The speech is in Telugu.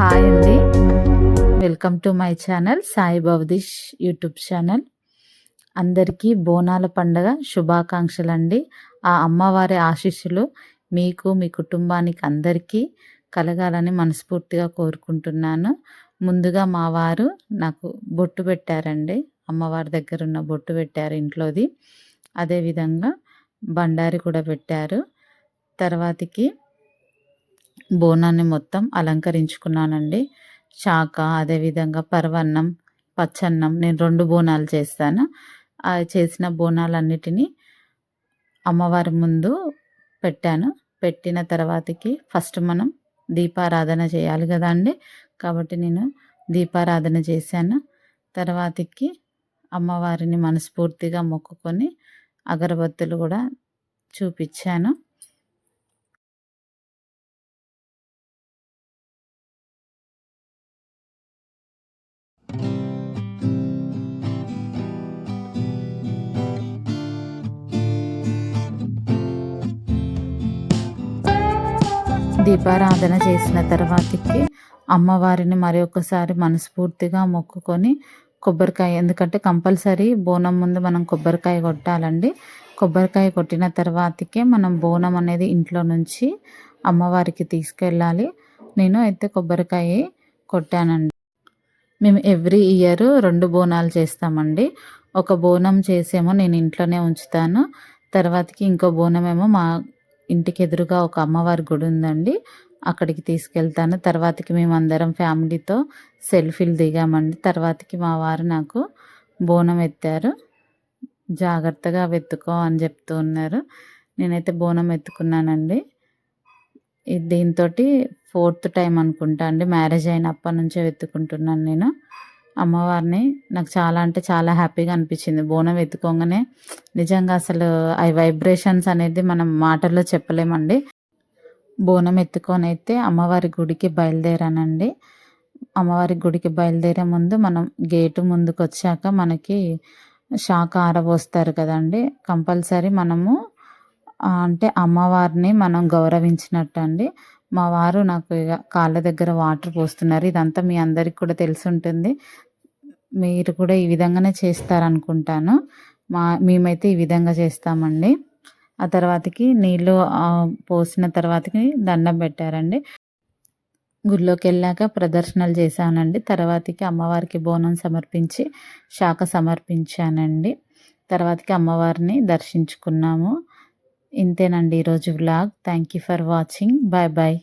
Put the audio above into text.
హాయ్ అండి. Welcome to my channel Sai Bhavadeesh YouTube channel. అందరికీ బోనాల పండగ శుభాకాంక్షలు అండి ఆ అమ్మవారి ఆశీస్సులు మీకు మీ కుటుంబానికి అందరికీ కలగాలని మనస్ఫూర్తిగా కోరుకుంటున్నాను. ముందుగా మా వారు నాకు బొట్టు పెట్టారండి. అమ్మవారి దగ్గర ఉన్న బొట్టు పెట్టారు ఇంట్లోది. అదేవిధంగా బండారి కూడా పెట్టారు. తర్వాతకి బోనాన్ని మొత్తం అలంకరించుకున్నానండి. శాఖ అదేవిధంగా పరవన్నం పచ్చన్నం నేను రెండు బోనాలు చేస్తాను. ఆ చేసిన బోనాలన్నిటినీ అమ్మవారి ముందు పెట్టాను. పెట్టిన తర్వాతకి ఫస్ట్ మనం దీపారాధన చేయాలి కదా అండి. కాబట్టి నేను దీపారాధన చేశాను. తర్వాతకి అమ్మవారిని మనస్ఫూర్తిగా మొక్కుకొని అగరబత్తులు కూడా చూపించాను. దీపారాధన చేసిన తర్వాతకి అమ్మవారిని మరి ఒకసారి మనస్ఫూర్తిగా మొక్కుకొని కొబ్బరికాయ ఎందుకంటే కంపల్సరీ బోనం ముందు మనం కొబ్బరికాయ కొట్టాలండి. కొబ్బరికాయ కొట్టిన తర్వాతకే మనం బోనం అనేది ఇంట్లో నుంచి అమ్మవారికి తీసుకెళ్ళాలి. నేను అయితే కొబ్బరికాయ కొట్టానండి. మేము ఎవ్రీ ఇయర్ రెండు బోనాలు చేస్తామండి. ఒక బోనం చేసేమో నేను ఇంట్లోనే ఉంచుతాను. తర్వాతకి ఇంకో బోనం ఏమో మా ఇంటికి ఎదురుగా ఒక అమ్మవారి గుడి ఉందండి. అక్కడికి తీసుకెళ్తాను. తర్వాతకి మేము అందరం ఫ్యామిలీతో సెల్ఫీలు దిగామండి. తర్వాతకి మా వారు నాకు బోనం ఎత్తారు. జాగ్రత్తగా వెతుకో అని చెప్తూ ఉన్నారు. నేనైతే బోనం ఎత్తుకున్నానండి. దీంతో ఫోర్త్ టైం అనుకుంటా అండి. మ్యారేజ్ అయినప్పటి నుంచే వెతుకుంటున్నాను నేను. అమ్మవారిని నాకు చాలా అంటే చాలా హ్యాపీగా అనిపించింది. బోనం ఎత్తుకోగానే నిజంగా అసలు ఆ వైబ్రేషన్స్ అనేది మనం మాటల్లో చెప్పలేమండి. బోనం ఎత్తుకొని అయితే అమ్మవారి గుడికి బయలుదేరానండి. అమ్మవారి గుడికి బయలుదేరే ముందు మనం గేటు ముందుకు వచ్చాక మనకి శాఖ ఆరబోస్తారు కదండి. కంపల్సరీ మనము అంటే అమ్మవారిని మనం గౌరవించినట్టు అండి మా వారు నాకు ఇక కాళ్ళ దగ్గర వాటర్ పోస్తున్నారు. ఇదంతా మీ అందరికి కూడా తెలిసి ఉంటుంది మీరు కూడా ఈ విధంగానే చేస్తారనుకుంటాను. మా మేమైతే ఈ విధంగా చేస్తామండి. ఆ తర్వాతకి నీళ్ళు పోసిన తర్వాతకి దండం పెట్టారండి. గుడిలోకి వెళ్ళాక ప్రదర్శనలు చేశానండి. తర్వాతకి అమ్మవారికి బోనం సమర్పించి శాఖ సమర్పించానండి. తర్వాతకి అమ్మవారిని దర్శించుకున్నాము. ఇంతేనండి ఈరోజు vlog thank you for watching bye bye